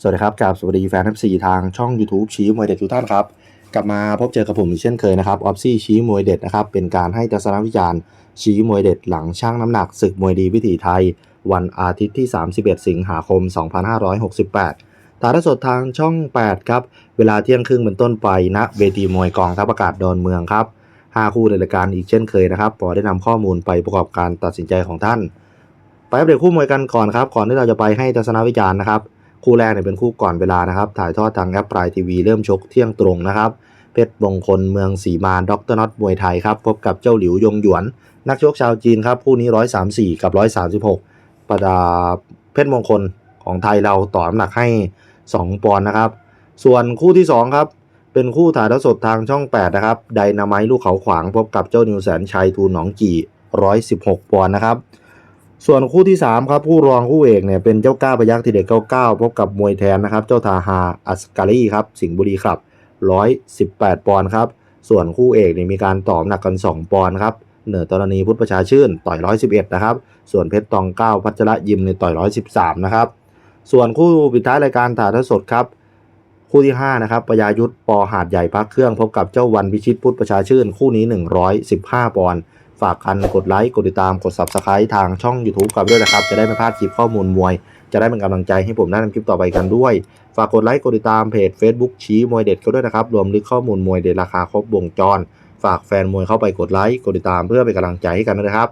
สวัสดีครับกับสวัสดีแฟนทั้ง4ทางช่อง YouTube ชี้มวยเด็ดทุกท่านครับ กลับมาพบเจอกับผมเช่นเคยนะครับออฟซี่ชี้มวยเด็ดนะครับ เป็นการให้ทัศนวิจารณ์ชี้มวยเด็ดหลังช่างน้ำหนักศึกมวยดีวิถีไทย วันอาทิตย์ที่ 31 สิงหาคม 2568 ถ่ายทอดสดทางช่อง 8 ครับ เวลาเที่ยงครึ่งเป็นต้นไปณเวทีมวยกองทัพอากาศดอนเมืองครับห้าคู่ในรายการอีกเช่นเคยนะครับพอได้นำข้อมูลไปประกอบการตัดสินใจของท่าน ไปอัปเดตคู่มวยกันก่อนครับก่อนที่เราจะไปให้ทัศนวิจารณ์นะครับ คู่แรกเนี่ยเป็นคู่ก่อนเวลานะครับ ถ่ายทอดทางแอปปลายทีวีเริ่มชกเที่ยงตรงนะครับเพชรมงคลเมืองสีมานด็อกเตอร์น็อตมวยไทยครับพบกับเจ้าหลิวยงหยวน นักชกชาวจีนครับคู่นี้ 134 กับ 136 ประดาเพชรมงคลของไทยเราต่อน้ำหนักให้ 2 ปอนด์นะครับ ส่วนคู่ที่ 2 ครับ เป็นคู่ถ่ายทอดสดทางช่อง 8 นะครับไดนาไมต์ลูกเขาขวางพบกับเจ้านิวแสนชัยทูหนองกี่ 116 ปอนด์นะครับ ส่วนคู่ที่ 3 ครับคู่รองคู่เอกเนี่ยเป็นเจ้าก้าวพยักทีเด็ก99พบกับมวยแทนนะครับ เจ้าทาฮาอัสการีครับสิงห์บุรีครับ 118 ปอนด์ครับ ส่วนคู่เอกเนี่ยมีการต่อหนักกัน 2 ปอนด์ครับ เหนือตรณีพุทธประชาชื่นต่อย 111 นะครับ ส่วนเพชรตองเก้าพัชระยิมในยต่อย 113 นะครับ ส่วนคู่ปิดท้ายรายการถ่ายทอดสดครับ คู่ที่ 5 นะครับปยายุทธปอหาดใหญ่พักเครื่องพบกับเจ้าวันพิชิตพุทธประชาชื่น คู่นี้ 115 ปอนด์ ฝากกันกดไลค์กดติดตามกด Subscribe ทางช่อง YouTube กับด้วยนะครับ จะได้ไม่พลาดคลิปข้อมูลมวย จะได้เป็นกำลังใจให้ผมได้ทำคลิปต่อไปกันด้วย ฝากกดไลค์กดติดตามเพจ Facebook ชี้มวยเด็ดก็ด้วยนะครับ รวมลึกข้อมูลมวยเด็ดราคาครบวงจร ฝากแฟนมวยเข้าไปกดไลค์กดติดตามเพื่อเป็นกำลังใจให้กันนะครับ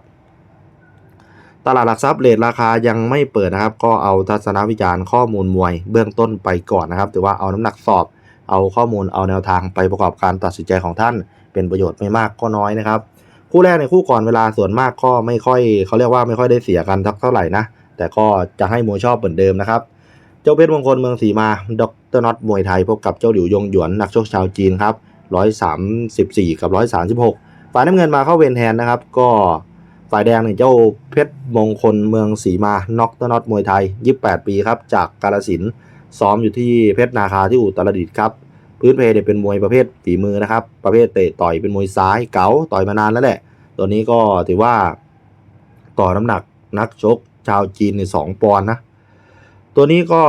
ตลาดหลักทรัพย์เลทราคายังไม่เปิดนะครับ ก็เอาทัศนวิจารณ์ข้อมูลมวย เบื้องต้นไปก่อนนะครับ ถือว่าเอาน้ำหนักสอบ เอาข้อมูลเอาแนวทางไปประกอบการตัดสินใจของท่าน เป็นประโยชน์ไม่มากก็น้อยนะครับ คู่แรกในคู่ก่อนเวลาส่วนมากก็ไม่ค่อยเขาเรียกว่าไม่ค่อยได้เสียกันทักเท่าไหร่นะ แต่ก็จะให้มวยชอบเหมือนเดิมนะครับ เจ้าเพชรมงคลเมืองสีมาดรน็อตมวยไทยพบกับเจ้าหลิวยงหยวนนักชกชาวจีนครับ134กับ136ฝ่ายน้ำเงินมาเข้าเวรแทนนะครับ ก็ฝ่ายแดงเนี่ยเจ้าเพชรมงคลเมืองสีมาน็อกเตอร์น็อตมวยไทย 28 ปีครับ จากกาลสินซ้อมอยู่ที่เพชรนาคาที่อุตรดิตถ์ครับ พื้นเพเนี่ยเป็นมวยประเภทฝีมือนะครับ ประเภทเตะต่อยเป็นมวยซ้ายเก๋าต่อยมานานแล้วแหละ ตัวนี้ก็ถือว่าต่อน้ำหนักนักชกชาวจีนในสองปอนด์นะ ตัวนี้ก็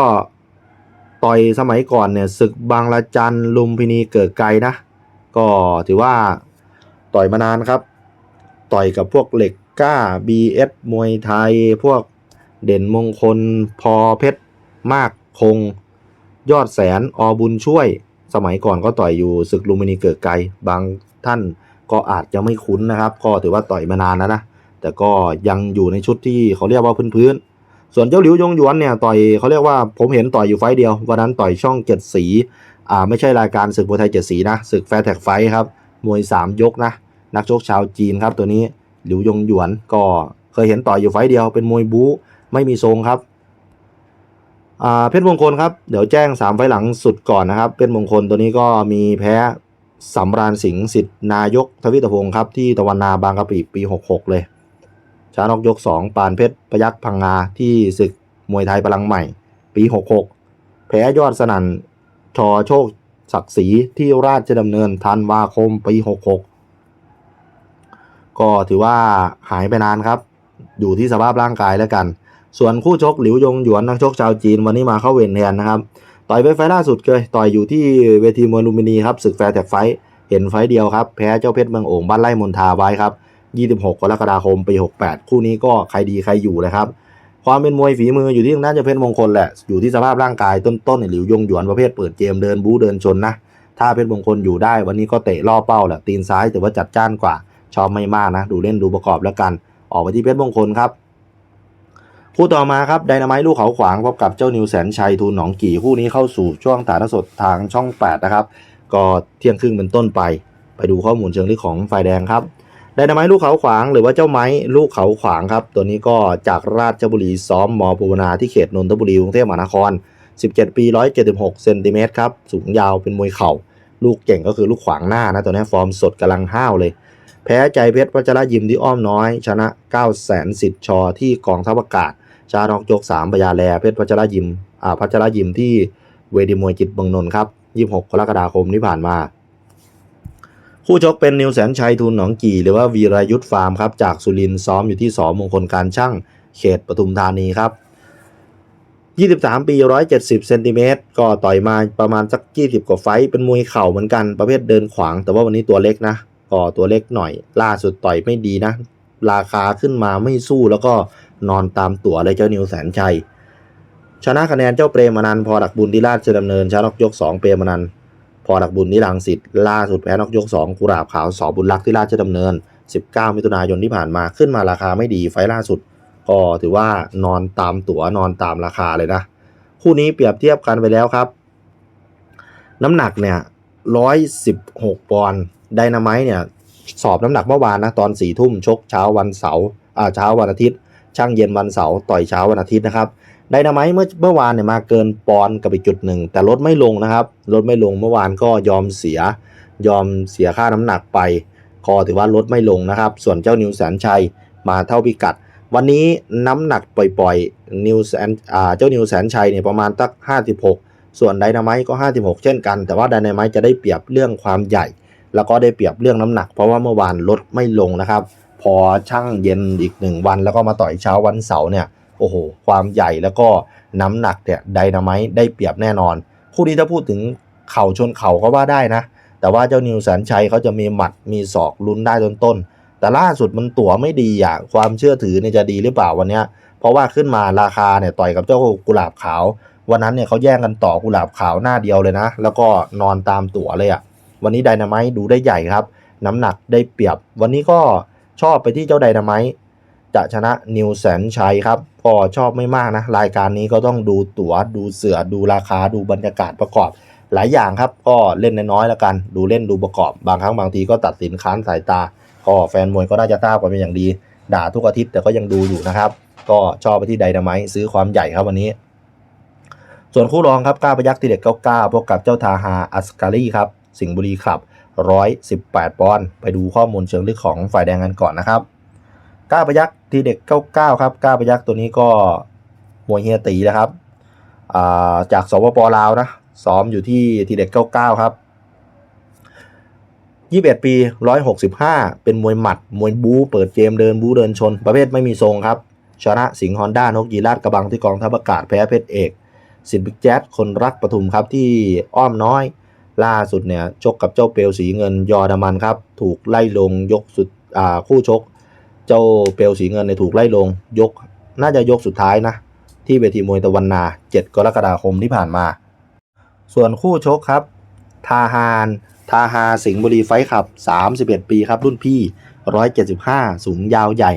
ต่อยสมัยก่อนเนี่ยศึกบางละจันลุมพินีเกิดไกลนะ ก็ถือว่าต่อยมานานครับ ต่อยกับพวกเหล็กก้า BS มวยไทย พวกเด่นมงคลพอเพชรมากคง ยอดแสนอบุญช่วย สมัยก่อนก็ต่อยอยู่ศึกลุมพินีเกิดไกล บางท่านก็อาจจะไม่คุ้นนะครับ ก็ถือว่าต่อยมานานแล้วนะแต่ก็ยังอยู่ในชุดที่เขาเรียกว่าพื้นๆส่วนเจ้าหลิวยงหยวนเนี่ยต่อยเขาเรียกว่าผมเห็นต่อยอยู่ไฟเดียววันนั้นต่อยช่องเจ็ดสีอ่าไม่ใช่รายการศึกมวยไทยเจ็ดสีนะศึกแฟร์แท็กไฟครับมวยสามยกนะนักชกชาวจีนครับตัวนี้หลิวยงหยวนก็เคยเห็นต่อยอยู่ไฟเดียวเป็นมวยบู๊ไม่มีทรงครับ อ่าเพชรมงคลครับเดี๋ยวแจ้ง 3 ไฟหลังสุดก่อนนะครับ เพชรมงคลตัวนี้ก็มีแพ้สำราญสิงห์สิทธินายกทวิตพงศ์ครับที่ตะวันนาบางกะปิปี 66 เลยชานกยก 2 ปานเพชรพยักพังงาที่ศึกมวยไทยพลังใหม่ปี 66 แพ้ยอดสนั่นชอโชคศักดิ์ศรีที่ราชดำเนินธันวาคมปี 66 ก็ถือว่าหายไปนานครับ อยู่ที่สภาพร่างกายแล้วกัน ส่วนคู่ชกหลิวยงหยวนนักชกชาวจีนวันนี้มาเข้าเวรแทนนะครับ ต่อยไปไฟล่าสุดเลยต่อยอยู่ที่เวทีมวยลุมพินีครับศึกแฟร์แท็กไฟท์เห็นไฟเดียวครับ แพ้เจ้าเพชรเมืองโอ่งบ้านไร่มนทาไว้ครับ 26 กรกฎาคมปี 68 คู่นี้ก็ใครดีใครอยู่เลยครับ ความเป็นมวยฝีมืออยู่ที่ทางด้านเจ้าเพชรมงคลแหละ อยู่ที่สภาพร่างกายต้นๆเนี่ยหลิวยงหยวนประเภทเปิดเกมเดินบู๊เดินชนนะ ถ้าเพชรมงคลอยู่ได้วันนี้ก็เตะล่อเป้าแหละตีนซ้ายแต่ว่าจัดจ้านกว่า ชอบไม่มากนะ ดูเล่นดูประกอบแล้วกัน ออกไปที่เพชรมงคลครับ คู่ต่อมาครับไดนาไมต์ลูกเขาขวางพบกับเจ้านิวแสนชัยทูลหนองกี่คู่นี้เข้าสู่ช่วงถ่ายทอดสดทางช่อง 8 นะครับ ก็เที่ยงครึ่งเป็นต้นไป ไปดูข้อมูลเชิงลึกของฝ่ายแดงครับไดนาไมต์ลูกเขาขวางหรือว่าเจ้าไม้ลูกเขาขวางครับ ตัวนี้ก็จากราชบุรีซ้อมมอภูนาที่เขตนนทบุรีกรุงเทพมหานคร 17 ปี 176เซนติเมตรครับสูงยาวเป็นมวยเข่า ลูกเก่งก็คือลูกขวางหน้านะตัวนี้ฟอร์มสดกำลังห้าวเลย แพ้ใจเพชรวัชระยิมที่อ้อมน้อย ชนะ9แสนสิทธิ์ชอที่กองทัพอากาศ ชาดอกยก3ปยาแลเพชรพัชรยิมอ่าพัชรยิมที่เวทีมวยจิตเมืองนนท์ครับ26กรกฎาคมที่ผ่านมา คู่ชกเป็นนิวแสนชัยทูลหนองกี่ หรือว่าวีรายุทธฟาร์มครับจากสุรินทร์ซ้อมอยู่ที่สอมงคลการช่างเขตปทุมธานีครับ23 ปี 170 เซนติเมตร ก็ต่อยมาประมาณสัก 20 กว่าไฟ เป็นมวยเข่าเหมือนกัน ประเภทเดินขวาง แต่ว่าวันนี้ตัวเล็กนะ ก็ตัวเล็กหน่อย ล่าสุดต่อยไม่ดีนะ ราคาขึ้นมาไม่สู้แล้วก็ นอนตามตั๋วเลยเจ้านิวแสนชัย ชนะคะแนนเจ้าเปรมนันพอหลักบุญที่ราชดำเนินชนะนอกยก 2 เปรมนันพอหลักบุญที่ลังสิตล่าสุดแพ้นอกยก 2 กุหลาบขาวสอบุญรักษ์ที่ราชดำเนิน 19 มิถุนายนที่ผ่านมาขึ้นมาราคาไม่ดีไฟล่าสุด ก็ถือว่านอนตามตั๋วนอนตามราคาเลยนะ คู่นี้เปรียบเทียบกันไปแล้วครับ น้ำหนักเนี่ยร้อยสิบหกปอนด์ไดนาไมต์เนี่ยสอบน้ำหนักเมื่อวานนะตอนสี่ทุ่มชกเช้าวันเสาร์อ่าเช้าวันอาทิตย์ ช่างเย็นวันเสาร์ต่อยเช้าวันอาทิตย์นะครับไดนาไมต์เมื่อเมื่อวานเนี่ยมาเกินปอนด์กับอีกจุดหนึ่งแต่ลดไม่ลงนะครับลดไม่ลงเมื่อวานก็ยอมเสีย ยอมเสียค่าน้ำหนักไปก็ถือว่าลดไม่ลงนะครับ ส่วนเจ้านิวแสนชัยมาเท่าพิกัด วันนี้น้ำหนักปล่อยๆนิวแสนเจ้านิวแสนชัยเนี่ยประมาณตัก 56 ส่วนไดนาไมต์ก็ 56 เช่นกัน แต่ว่าไดนาไมต์จะได้เปรียบเรื่องความใหญ่ แล้วก็ได้เปรียบเรื่องน้ำหนัก เพราะว่าเมื่อวานลดไม่ลงนะครับ พอช่างเย็นอีกหนึ่งวันแล้วก็มาต่อยเช้าวันเสาร์เนี่ยโอ้โหความใหญ่แล้วก็น้ำหนักเนี่ยไดนาไมต์ได้เปรียบแน่นอน คู่นี้ถ้าพูดถึงเข่าชนเข่าก็ว่าได้นะ แต่ว่าเจ้านิวแสนชัยเขาจะมีหมัดมีศอกลุ้นได้ต้นๆแต่ล่าสุดมันตั๋วไม่ดีอะความเชื่อถือเนี่ยจะดีหรือเปล่าวันนี้เพราะว่าขึ้นมาราคาเนี่ยต่อยกับเจ้ากุหลาบขาว วันนั้นเนี่ยเขาแย่งกันต่อกุหลาบขาวหน้าเดียวเลยนะ แล้วก็นอนตามตั๋วเลยอะ่ะวันนี้ไดนาไมต์ดูได้ใหญ่ครับ น้ำหนักได้เปรียบ วันนี้ก็ ชอบไปที่เจ้าไดนาไมต์จะชนะนิวแสนชัยครับก็ชอบไม่มากนะ รายการนี้ก็ต้องดูตั๋วดูเสือดูราคาดูบรรยากาศประกอบ หลายอย่างครับ ก็เล่นน้อยๆแล้วกัน ดูเล่นดูประกอบ บางครั้งบางทีก็ตัดสินค้านสายตา ก็แฟนมวยก็น่าจะทราบกันเป็นอย่างดี ด่าทุกอาทิตย์แต่ก็ยังดูอยู่นะครับ ก็ชอบไปที่ไดนาไมต์ซื้อความใหญ่ครับวันนี้ ส่วนคู่รองครับก้าพยักษ์ที่เด็ก99พบกับเจ้าทาฮาอัสการีครับสิงห์บุรีครับ 118 ปอนด์ไปดูข้อมูลเชิงลึกของฝ่ายแดงกันก่อนนะครับก้าพยักทีเด็ก 99 ครับก้าพยักตัวนี้ก็มวยเฮียตีนะครับาจากสปปลาวนะซ้อมอยู่ที่ทีเด็ก 99 ครับ21 ปี 165 เป็นมวยหมัด มวยบู๊เปิดเกมเดินบู๊เดินชน ประเภทไม่มีทรงครับ ชนะสิงห์ฮอนด้านกยีราชกระบังที่กองทัพอากาศแพ้เพชรเอก สิทธิ์บิ๊กแจ๊ดคนรักปทุมครับที่อ้อมน้อย ล่าสุดเนี่ยชกกับเจ้าเปลวสีเงินยอดามันครับ ถูกไล่ลงยกสุดอ่าคู่ชก เจ้าเปลวสีเงินเนี่ยถูกไล่ลงยก น่าจะยกสุดท้ายนะ ที่เวทีมวยตะวันนา 7 กรกฎาคมที่ผ่านมา ส่วนคู่ชกครับ ทาฮานทาฮาสิงห์บุรีไฟขับ 31 ปีครับรุ่นพี่ 175 สูงยาวใหญ่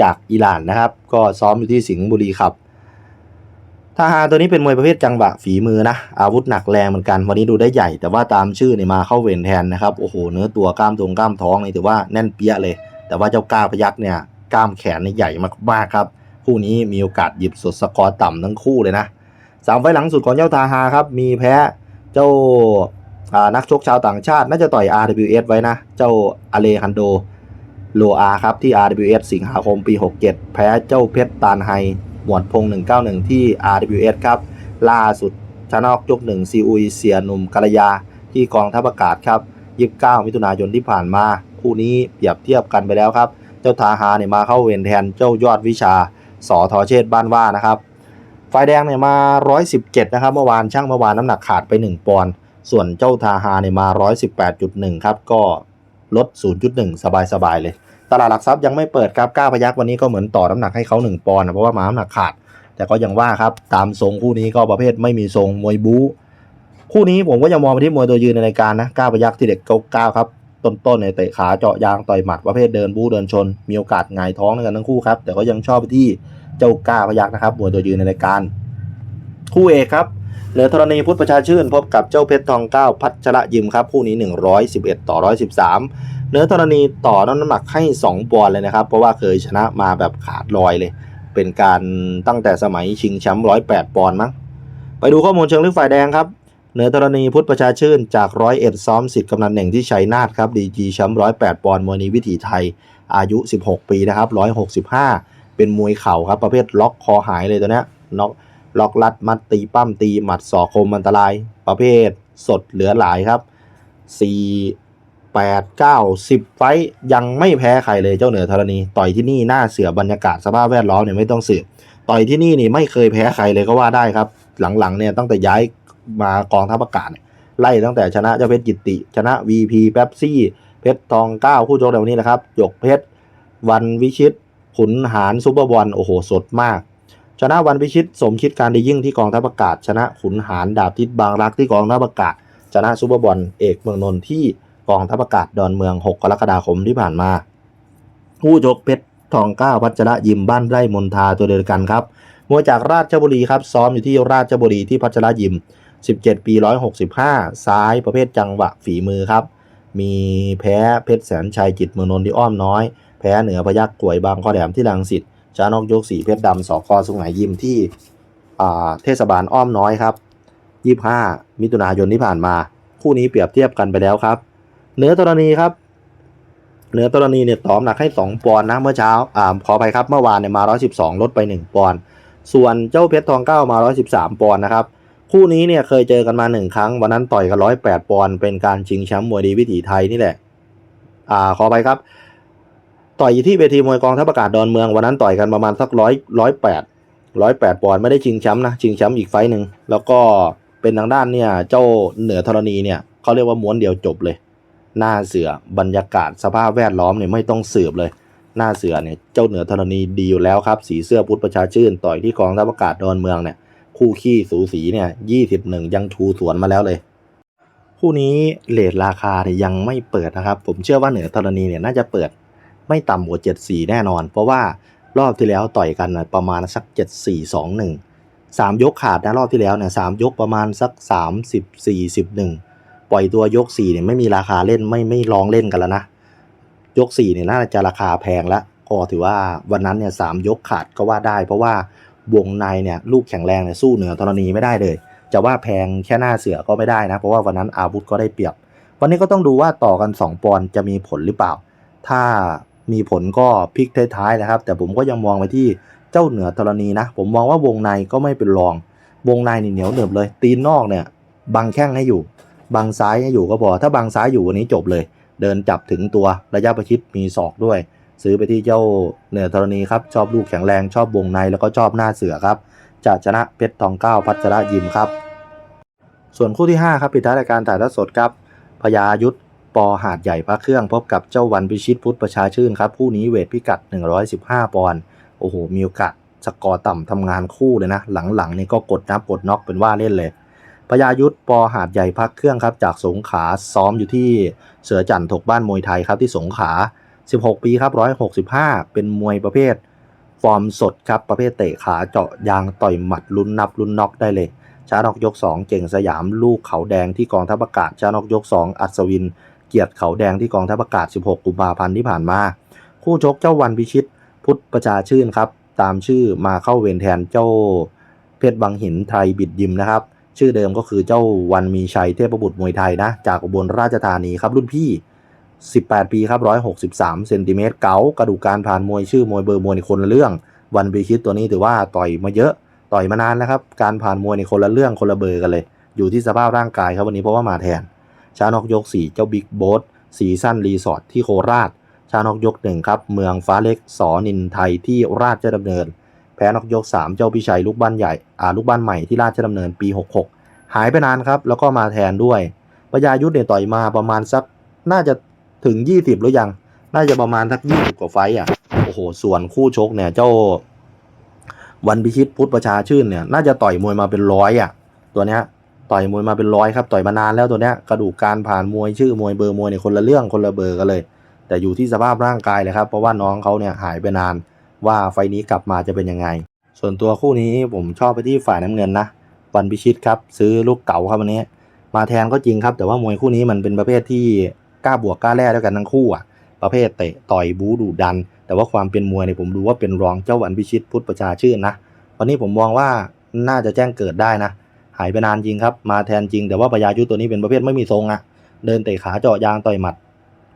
จากอิหร่านนะครับ ก็ซ้อมอยู่ที่สิงห์บุรีครับ ทาฮาตัวนี้เป็นมวยประเภทจังหวะฝีมือนะ อาวุธหนักแรงเหมือนกัน วันนี้ดูได้ใหญ่ แต่ว่าตามชื่อเนี่ยมาเข้าเวรแทนนะครับ โอ้โห เนื้อตัวกล้ามตรงกล้ามท้องนี่ถือว่าแน่นเปี้ยเลย แต่ว่าเจ้าก้าพยักเนี่ยกล้ามแขนนี่ใหญ่มากๆครับ คู่นี้มีโอกาสหยิบสดสกอร์ต่ำทั้งคู่เลยนะสามไฟล์หลังสุดของเจ้าทาฮาครับ มีแพ้เจ้าอ่านักชกชาวต่างชาติ น่าจะต่อย RWS ไว้นะ เจ้าอเลฮันโดโลอาครับที่ RWS สิงหาคมปี 67 แพ้เจ้าเพชรตานไฮ หมวดพง 191 ที่ RWS ครับ ล่าสุดชนอกยกหนึ่งซีอุยเสียหนุ่มกาลยา ที่กองทัพอากาศครับ 29 มิถุนายนที่ผ่านมา คู่นี้เปรียบเทียบกันไปแล้วครับ เจ้าทาฮาเนี่ยมาเข้าเวรแทนเจ้ายอดวิชาสอทอเชษฐ์บ้านว่านะครับฝ่ายแดงเนี่ยมา 117 นะครับ เมื่อวานช่างเมื่อวานน้ำหนักขาดไป 1 ปอนด์ส่วนเจ้าทาฮาเนี่ยมา 118.1 ครับ ก็ลด 0.1 สบายๆเลย ตลาดหลักทรัพย์ยังไม่เปิดครับก้าพยักวันนี้ก็เหมือนต่อน้ำหนักให้เขา1ปอนด์นะเพราะว่ามาน้ำหนักขาด แต่ก็ยังว่าครับตามทรงคู่นี้ก็ประเภทไม่มีทรงมวยบู๊คู่นี้ผมก็ยังมองไปที่มวยตัวยืนในรายการนะก้าพยักที่เด็กเก้าครับต้นๆในเตะขาเจาะยางต่อยหมัดประเภทเดินบู๊เดินชน มีโอกาสหงายท้องด้วยกันทั้งคู่ครับแต่ก็ยังชอบไปที่เจ้าก้าพยักนะครับมวยตัวยืนในรายการ คู่เอกครับเหลือธรณีพุทธประชาชื่นพบกับเจ้าเพชรทองเก้าพัชระยิมครับ คู่นี้ 111 ต่อ 113 เนื้อธรณีต่อน้ำหนักให้ 2ปอนด์เลยนะครับ เพราะว่าเคยชนะมาแบบขาดลอยเลย เป็นการตั้งแต่สมัยชิงแชมป์108ปอนด์มั้งไปดูข้อมูลเชิงลึกฝ่ายแดงครับเหนือธรณีพุทธประชาชื่นจากร้อยเอ็ดซ้อมสิทธิ์กำนันเหน่งที่ชัยนาทครับดีจีแชมป์108ปอนด์มวยนี้วิถีไทย อายุ 16 ปีนะครับ165เป็นมวยเข่าครับ ประเภทล็อกคอหายเลยตัวเนี้ยน็อกล็อกลัดมัดตีปั้มตีหมัดศอกคมอันตราย ประเภทสดเหลือหลายครับ 4 8 9 10ไฟยังไม่แพ้ใครเลยเจ้าเหนือธรณี ต่อยที่นี่หน้าเสือบรรยากาศสภาพแวดล้อมเนี่ยไม่ต้องสืบต่อยที่นี่นี่ไม่เคยแพ้ใครเลยก็ว่าได้ครับ หลังๆเนี่ยตั้งแต่ย้ายมากองทัพอากาศไล่ตั้งแต่ชนะเจ้าเพชรกิตติ ชนะ VP แป๊บซี่ เพชรทองเก้าคู่ชกในวันนี้นะครับหยกเพชรวันวิชิตขุนหารซูเปอร์บอลโอ้โหสดมาก ชนะวันวิชิตสมคิดการดียิ่งที่กองทัพอากาศ ชนะขุนหารดาบทิศบางรักที่กองทัพอากาศ ชนะซูเปอร์บอลเอกเมืองนนท์ที่ กองทัพอากาศดอนเมือง 6 กรกฎาคมที่ผ่านมา ผู้ชกเพชรทองเก้าพัชระยิมบ้านไร่มนทาตัวเดียวกันครับมวยจากราชบุรีครับซ้อมอยู่ที่ราชบุรีที่พัชระยิม 17 ปี 165 ซ้ายประเภทจังหวะฝีมือครับ มีแพ้เพชรแสนชัยจิตเมืองนนท์ที่อ้อมน้อย แพ้เหนือพยักกลวยบางข้อแหลมที่ลังสิตชานอกยกสีเพชรดำสอกอสุงไหงยิมที่เทศบาลอ้อมน้อยครับ 25 มิถุนายนที่ผ่านมา คู่นี้เปรียบเทียบกันไปแล้วครับ เหนือตรณีครับ เหนือตรณีเนี่ยตอมหนักให้ 2 ปอนด์นะเมื่อเช้าอ่าขอไปครับเมื่อวานเนี่ยมา 112 ลดไป 1 ปอนด์ส่วนเจ้าเพชรทองเก้ามา 113 ปอนด์นะครับคู่นี้เนี่ยเคยเจอกันมาหนึ่งครั้ง วันนั้นต่อยกัน 108 ปอนด์เป็นการชิงแชมป์มวยดีวิถีไทยนี่แหละอ่าขอไปครับ ต่อยอยู่ที่เวทีมวยกองทัพอากาศดอนเมืองวันนั้นต่อยกันประมาณสักร้อยร้อยแปดร้อยแปดปอนด์ไม่ได้ชิงแชมป์นะชิงแชมป์อีกไฟหนึ่งแล้วก็เป็นทางด้านเนี่ยเจ้าเหนือธรณีเนี่ยเขาเรียกว่าม้วนเดียวจบเลย หน้าเสือบรรยากาศสภาพแวดล้อมเนี่ยไม่ต้องสืบเลย หน้าเสือเนี่ยเจ้าเหนือธรณีดีอยู่แล้วครับ สีเสื้อพุทธประชาชื่น ต่อยที่กองทัพอากาศดอนเมืองเนี่ยคู่ขี้สูสีเนี่ยยี่สิบหนึ่งยังชูสวนมาแล้วเลย คู่นี้เลทราคาเนี่ยยังไม่เปิดนะครับ ผมเชื่อว่าเหนือธรณีเนี่ยน่าจะเปิดไม่ต่ำกว่าเจ็ดสี่แน่นอน เพราะว่ารอบที่แล้วต่อยกันนะประมาณสักเจ็ดสี่สองหนึ่งสามยกขาดนะรอบที่แล้วเนี่ยสามยกประมาณสักสามสิบสี่สิบหนึ่ง ปล่อยตัวยกสี่เนี่ยไม่มีราคาเล่นไม่ไม่ลองเล่นกันแล้วนะ ยกสี่เนี่ยน่าจะราคาแพงแล้วก็ถือว่าวันนั้นเนี่ยสามยกขาดก็ว่าได้ เพราะว่าวงในเนี่ยลูกแข็งแรงเนี่ยสู้เหนือธรณีไม่ได้เลย จะว่าแพงแค่หน้าเสือก็ไม่ได้นะ เพราะว่าวันนั้นอาวุธก็ได้เปรียบ วันนี้ก็ต้องดูว่าต่อกัน 2 ปอนจะมีผลหรือเปล่า ถ้ามีผลก็พลิกท้ายๆนะครับ แต่ผมก็ยังมองไปที่เจ้าเหนือธรณีนะ ผมมองว่าวงในก็ไม่เป็นรอง วงในนี่เหนียวเหนือบเลย ตีนนอกเนี่ยบังแข้งให้อยู่ บังซ้ายให้อยู่ก็พอ ถ้าบังซ้ายอยู่วันนี้จบเลย เดินจับถึงตัวระยะประชิดมีศอกด้วย ซื้อไปที่เจ้าเหนือธรณีครับชอบลูกแข็งแรงชอบวงในแล้วก็ชอบหน้าเสือครับจะชนะเพชรทองเก้าพัชระยิมครับ ส่วนคู่ที่ 5 ครับปิดท้ายรายการถ่ายทอดสดครับพญายุทธปอหาดใหญ่พระเครื่องพบกับเจ้าวันพิชิตพุทธประชาชื่นครับคู่นี้เวทพิกัด 115 ปอนด์โอ้โหมีโอกาสสกอร์ต่ำทำงานคู่เลยนะ หลังๆนี่ก็กดนับกดน็อกเป็นว่าเล่นเลย พญายุทธปอหาดใหญ่พักเครื่องครับจากสงขาซ้อมอยู่ที่เสือจันทร์ถกบ้านมวยไทยครับที่สงขา 16 ปีครับ165 เป็นมวยประเภท ฟอร์มสดครับประเภทเตะขาเจาะยางต่อยหมัดลุ้นนับลุ้นน็อกได้เลยชานอกยก 2 เก่งสยามลูกเขาแดงที่กองทัพอากาศชานอกยก 2 อัศวิน เกียรติเขาแดงที่กองทัพอากาศ 16 กุมภาพันธ์ที่ผ่านมา คู่ชกเจ้าวันพิชิต พุทธประชาชื่นครับตามชื่อมาเข้าเวรแทนเจ้าเพชรบางหินไทยบิดยิมนะครับ ชื่อเดิมก็คือเจ้าวันมีชัยเทพบุตรมวยไทยนะ จากอุบลราชธานีครับรุ่นพี่ 18 ปีครับ 163เซนติเมตรเก๋ากระดูกการผ่านมวยชื่อมวยเบอร์มวยในคนละเรื่อง วันพิชิตตัวนี้ถือว่าต่อยมาเยอะต่อยมานานแล้วครับ การผ่านมวยในคนละเรื่องคนละเบอร์กันเลย อยู่ที่สภาพร่างกายครับวันนี้เพราะว่ามาแทน ชานอกยก 4 เจ้าบิ๊กโบ๊ทสีสั้นรีสอร์ทที่โคราช ชานอกยก1ครับเมืองฟ้าเล็กสอนินไทยที่ราชดำเนิน แพ้นอกยก 3 เจ้าพิชัยลูกบ้านใหญ่อ่าลูกบ้านใหม่ที่ราชดำเนินปี 66 หายไปนานครับ แล้วก็มาแทนด้วยปยายุทธเนี่ยต่อยมาประมาณสักน่าจะถึง 20 หรือยัง น่าจะประมาณสัก 20 กว่าไฟอะโอ้โห ส่วนคู่ชกเนี่ยเจ้าวันพิชิตพุทธประชาชื่นเนี่ยน่าจะต่อยมวยมาเป็นร้อยอะตัวเนี้ยต่อยมวยมาเป็นร้อยครับต่อยมานานแล้วตัวเนี้ยกระดูกการผ่านมวยชื่อมวยเบอร์มวยเนี่ยคนละเรื่องคนละเบอร์กันเลย แต่อยู่ที่สภาพร่างกายเลยครับเพราะว่าน้องเขาเนี่ยหายไปนาน ว่าไฟนี้กลับมาจะเป็นยังไง ส่วนตัวคู่นี้ผมชอบไปที่ฝ่ายน้ำเงินนะวันพิชิตครับ ซื้อลูกเก่าครับวันนี้ มาแทนก็จริงครับ แต่ว่ามวยคู่นี้มันเป็นประเภทที่กล้าบวกกล้าแล่ด้วยกันทั้งคู่อะประเภทเตะต่อยบูดุดัน แต่ว่าความเป็นมวยเนี่ยผมดูว่าเป็นรองเจ้าวันพิชิตพุทธประชาชื่นนะวันนี้ผมมองว่าน่าจะแจ้งเกิดได้นะ หายไปนานจริงครับ มาแทนจริงแต่ว่าปยายุตัวนี้เป็นประเภทไม่มีทรงอะเดินเตะขาเจาะยางต่อยหมัด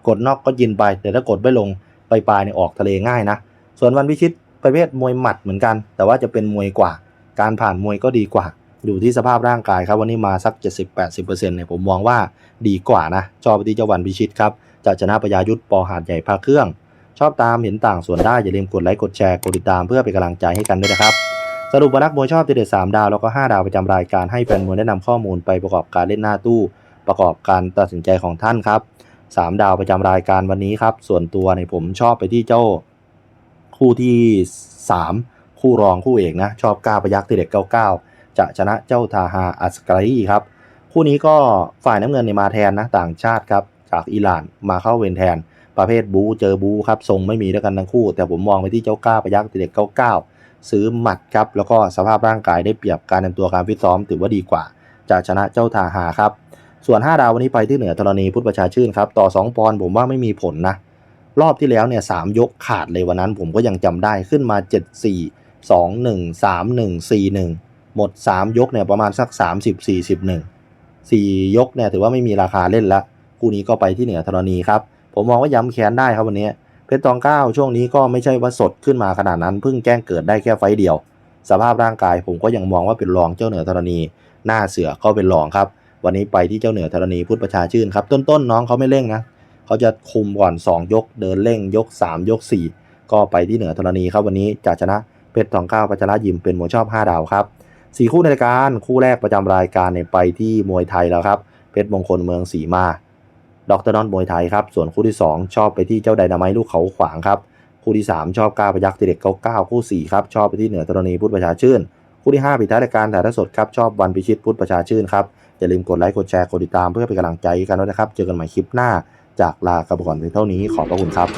กดนอกก็ยินไปแต่ถ้ากดไม่ลงไปปลายเนี่ยออกทะเลง่ายนะ ส่วนวันพิชิตประเภทมวยหมัดเหมือนกัน แต่ว่าจะเป็นมวยกว่า การผ่านมวยก็ดีกว่า อยู่ที่สภาพร่างกายครับ วันนี้มาสัก 70-80%เนี่ยผมมองว่าดีกว่านะชอบไปที่เจ้าวันพิชิตครับ จะชนะปยายุทธปอหาดใหญ่พาเครื่อง ชอบตามเห็นต่างส่วนได้ อย่าลืมกดไลค์กดแชร์กดติดตามเพื่อเป็นกำลังใจให้กันด้วยนะครับสรุปว่านักมวยชอบเด็ด3ดาวแล้วก็ 5 ดาวประจำรายการให้แฟนมวยแนะนำข้อมูลไปประกอบการเล่นหน้าตู้ ประกอบการตัดสินใจของท่านครับ 3 ดาวประจำรายการวันนี้ครับ ส่วนตัวในผมชอบไปที่เจ้า คู่ที่ 3 คู่รองคู่เอกนะ ชอบก้าประยักษ์ทีเด็ด99 จะชนะเจ้าทาฮาอัสการีครับ คู่นี้ก็ฝ่ายน้ำเงินเนี่ยมาแทนนะต่างชาติครับ จากอิหร่านมาเข้าเวนแทน ประเภทบูเจอบูครับทรงไม่มีด้วยกันทั้งคู่ แต่ผมมองไปที่เจ้าก้าประยักษ์ทีเด็ด99 ซื้อหมัดครับแล้วก็สภาพร่างกายได้เปรียบการเตรียมตัวการฟิตซ้อมถือว่าดีกว่า จะชนะเจ้าทาหาครับส่วน 5 ดาววันนี้ไปที่เหนือธรณีพุทธประชาชื่นครับ ต่อ 2 ปอนผมว่าไม่มีผลนะ รอบที่แล้วเนี่ยสามยกขาดเลยวันนั้นผมก็ยังจำได้ขึ้นมา 7 4 2 1 3 1 4 1 หมด 3 ยกเนี่ยประมาณสัก 30 41 4 ยกเนี่ยถือว่าไม่มีราคาเล่นละคู่นี้ก็ไปที่เหนือธรณีครับ ผมมองว่าย้ำแค้นได้ครับวันนี้เพชรตองเก้าช่วงนี้ก็ไม่ใช่ว่าสดขึ้นมาขนาดนั้นเพิ่งแกล้งเกิดได้แค่ไฟเดียว สภาพร่างกายผมก็ยังมองว่าเป็นรองเจ้าเหนือธรณี หน้าเสือก็เป็นรองครับ วันนี้ไปที่เจ้าเหนือธรณีพุทธประชาชื่นครับ ต้นๆน้องเขาไม่เร่งนะ เขาจะคุมก่อน 2 ยกเดินเร่งยก 3 ยก 4 ก็ไปที่เหนือธรณีครับวันนี้จะชนะเพชรตองเก้าปัจจรายิมเป็นมวยชอบ 5 ดาวครับสี่คู่ในรายการคู่แรกประจำรายการเนี่ยไปที่มวยไทยแล้วครับเพชรมงคลเมืองศรีมาดรนอนมวยไทยครับส่วนคู่ที่ 2 ชอบไปที่เจ้าไดนาไมต์ลูกเขาขวางครับคู่ที่ 3 ชอบก้าประยักษ์ติเด็กเก้าคู่4ครับชอบไปที่เหนือธรณีพุทธประชาชื่น คู่ที่5ปิดท้ายรายการถ่ายทอดสดครับชอบวันพิชิตพุทธประชาชื่นครับอย่าลืมกดไลค์กดแชร์กดติดตามเพื่อเป็นกำลังใจกันด้วยนะครับเจอกันใหม่คลิปหน้า จากลากระบก่อนเพียงเท่านี้ขอบพระคุณครับ